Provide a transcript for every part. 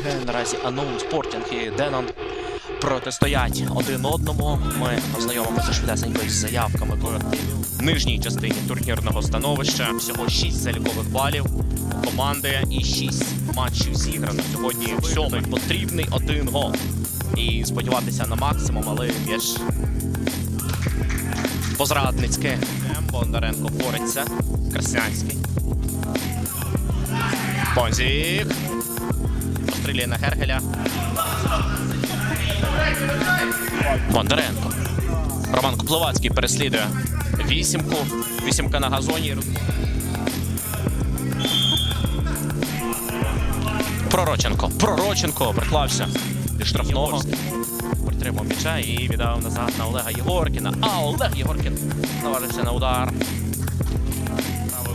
ліги наразі Unknown Sporting і Денон протистоять один одному. Ми ознайомимося швидесенько із заявками в нижній частині турнірного становища. Всього 6 залікових балів команди і 6 матчів зіграно. Сьогодні сьомий потрібний один гол. І сподіватися на максимум, але м'яч позрадницьке. Бондаренко бореться. Краснянський. Бонзік. Пострілює на Гергеля. Бондаренко. Роман Купловацький переслідує вісімку. Вісімка на газоні. Пророченко. Пророченко приклався до штрафного. Притримав м'яча і віддав назад на Олега Єгоркіна. А Олег Єгоркін наважився на удар.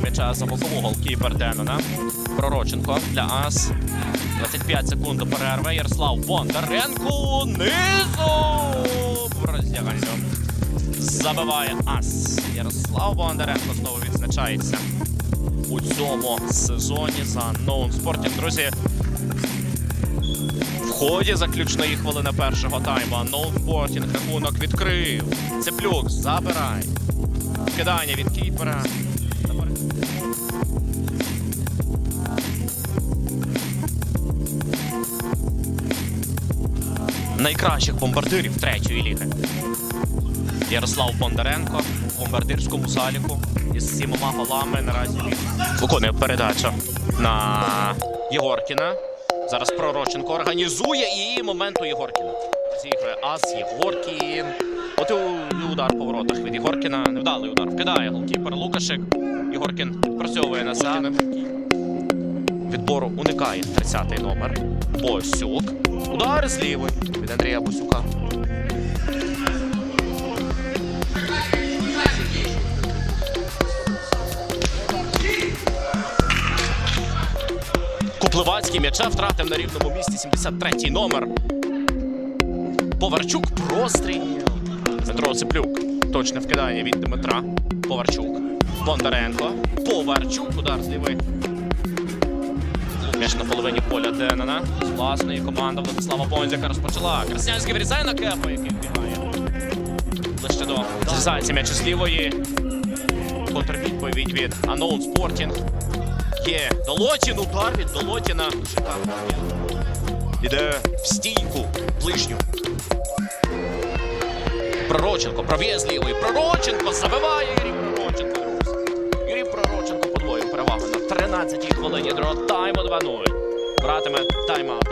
М'яча за бокову голкіпер Денона. Пророченко для Ас. 25 секунд до перерви. Ярослав Бондаренко низу в роздяганню. Забиває Ас. Ярослав Бондаренко знову відзначається у цьому сезоні за Ноун Спортінг. Друзі, в ході заключної хвилини першого тайму Ноун Спортінг рахунок відкрив. Цеплюк забирає. Кидання від кіпера. Найкращих бомбардирів третьої ліги. Ярослав Бондаренко в бомбардирському заліку із сімома голами наразі виконує передачу на Єгоркіна. Зараз Пророченко організує і момент у Єгоркіна. Зіграє Ас Єгоркін. От і удар по воротах від Єгоркіна. Невдалий удар. Вкидає голкіпер Лукашик. Єгоркін відпрацьовує назад. Відбору уникає 30-й номер. Босюк. Удар з від Андрія Босюка. Купливацький м'яча втратив на рівному місці 73-й номер. Поварчук простріл. Дмитро Цеплюк. Точне вкидання від Дмитра. Поварчук. Бондаренко. Поварчук. Удар з. М'яч на половині поля Денена. З власної команди Владислава Бонзяка розпочала. Краснянський вирізає на кепу, який вбігає. Ближче до зрізається м'яч з лівої. Контрвідповідь від Unknown Sporting. Є Долотін, удар від Долотіна. Іде в стійку ближню. Пророченко проб'є з лівої. Пророченко забиває Юрій Пророченко, другого тайму 2-0. Братиме тайм-аут.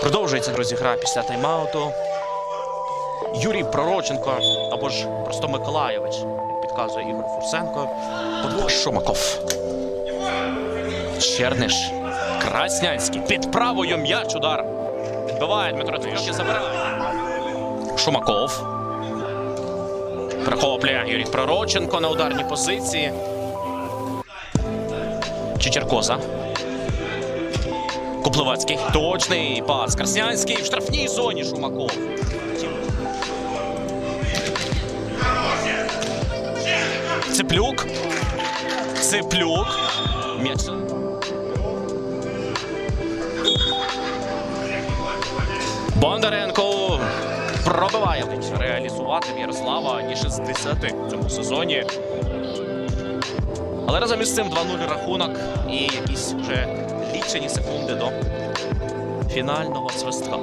Продовжується, друзі, гра після тайм-ауту. Юрій Пророченко або ж просто Миколаєвич, підказує Ігор Фурсенко. Шумаков. Черниш. Краснянський. Під правою м'яч удар. Відбиває Дмитро Цвірки забирає. Шумаков. Прихоплює Юрій Пророченко на ударній позиції. Чечеркоза. Купливацький. Точний пас. Краснянський в штрафній зоні Шумаков. Цеплюк. Цеплюк. М'яч. Бондаренко пробиває реалізувати Ярослава ніж із 10 в цьому сезоні. Але разом із цим 2-0 рахунок і якісь вже лічені секунди до фінального свистка.